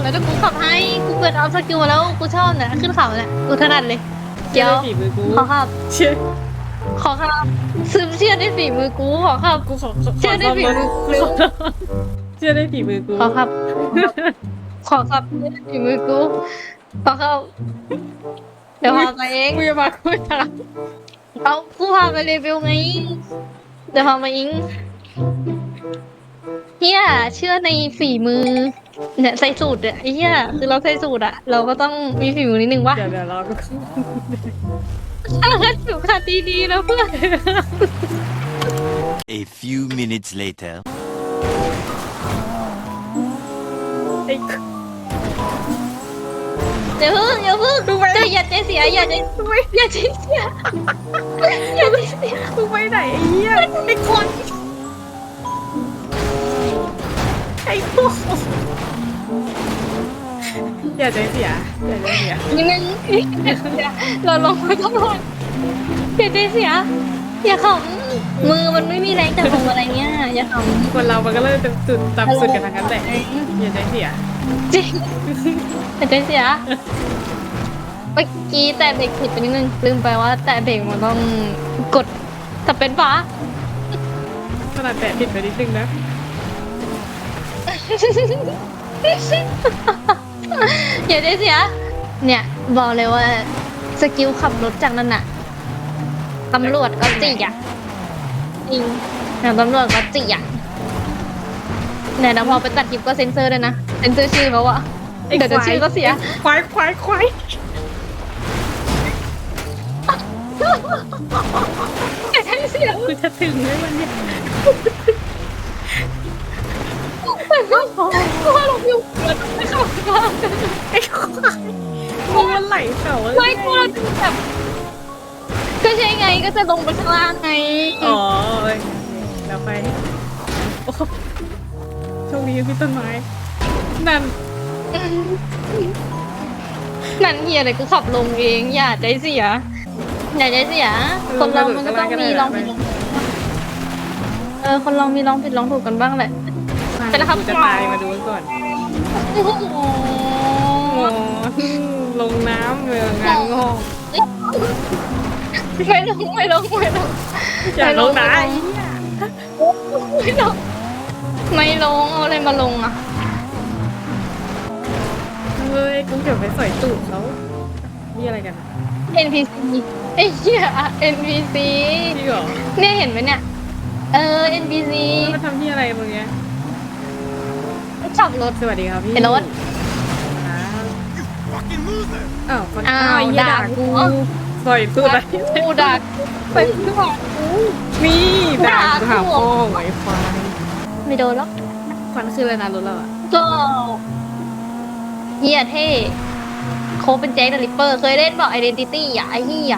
บอกแล้วแต่กูขับให้ กูเปิดเอาสกิลมาแล้วกูชอบเนี่ยขึ้นเขาเนี่ยกูถนัดเลยเดี๋ยวฝีมือกูขอขับ เชื่อขอขับซึมเชื่อในฝีมือกูขอขับ กูขอขอเชื่อได้ฝีมือกู ขอเชื่อได้ฝีมือกูขอขับ ขอขับเชื่อในฝีมือกูขอขับเดี๋ยวพาไปเองกูจะมาคุยทางเอากูพาไปรีวิวไงเดี๋ยวพามาอิง เฮียเชื่อในฝีมือ เนี่ยใส่สูตรอะไอ้เฮียคือเราใส่สูตรอะเราก็ต้องมีฝีมือนิดนึงวะเดี๋ยวเดี๋ยวรอกูถ้างั้นถูกค่ะดีๆแล้วเพื่อน A few minutes later. ไอ้เดี๋ยวเพิ่งอย่าเพิ่งดูไปอย่าใจเสียอย่าใจอย่าใจเสียอย่าใจเสียกูไปไหนไอ้เหี้ยไอ้คน อย่าใจเสียอย่าใจเสียนี่มันเราลงไปข้างบนอย่าใจเสีย อย่าขำมือมันไม่มีแรงจับลงอะไรเงี้ยอย่าขำคนเรามันก็เริ่มจะจุดต่ำสุดกันทั้งนั้นแหละอย่าใจเสียจริงอย่าใจเสียเมื่อกี้แต่เบรกผิดไปนิดนึงลืมไปว่า แต่เบรกมันต้องกดแต่เป็นฟ้าขนาดแตะผิดไปนิดนึงนะ อย่าได้เสีย เนี่ยบอกเลยว่าสกิลขับรถจากนั่นน่ะตำรวจก็จิอะจริงอย่างตำรวจก็จิอะเนี่ยนะพอไปตัดคลิปก็เซ็นเซอร์ด้วยนะ เซ็นเซอร์ชื่อเขาอะไอ้เดี๋ยวจะควายชื่อก็เสีย ควายควายควายอย่าได้เสียกูจะถึงไหมวันเนี้ เขาอะไม่กลัวแบบก็ใช่ไงก็จะลงไปข้างล่างไงอ๋อเอ้ยแล้วไปโอ้โหโชคดีพี่ต้นไม้ นั่นนั่นเฮียอะไรก็ขับลงเอง อย่าใจเสีย อย่าใจเสีย คนเรามันก็ต้องมีลองผิดลองถูกเออ คนเรามีลองผิดลองถูกกันบ้างแหละ ไปแล้วครับ กูจะตายมาดูก่อน โอ้โหโอ้ล งน้ำเลยงานงอกไม่ลงไม่ลงไม่ลงอย่าลงนะไม่ลงไม่ลงไม่ลงเอาอะไรมาลงอะเฮ้ยกูเก็บไปสอยตูดเขานี่อะไรกัน NPC ไอ้เหี้ย NPC จริงเหรอเนี่ยเห็นไหมเนี่ย เออ NPC มาทำที่อะไรมึงเนี้ยขับรถสวัสดีครับพี่ไอ้รถ อ้าวคนอ้าวไเหี้ยด่ากู กูสอยตูดอะไรกูดักไปที่บอกกู นี่ด่ากูด่าหากู พ่อไอ้ควายไม่โดนหรอกควันคืออะไรนะรถเราอะก็เฮียเท่โคเป็นแจ็คเดอะริปเปอร์ เคยเล่นบอก Identity อะไอ้เฮีย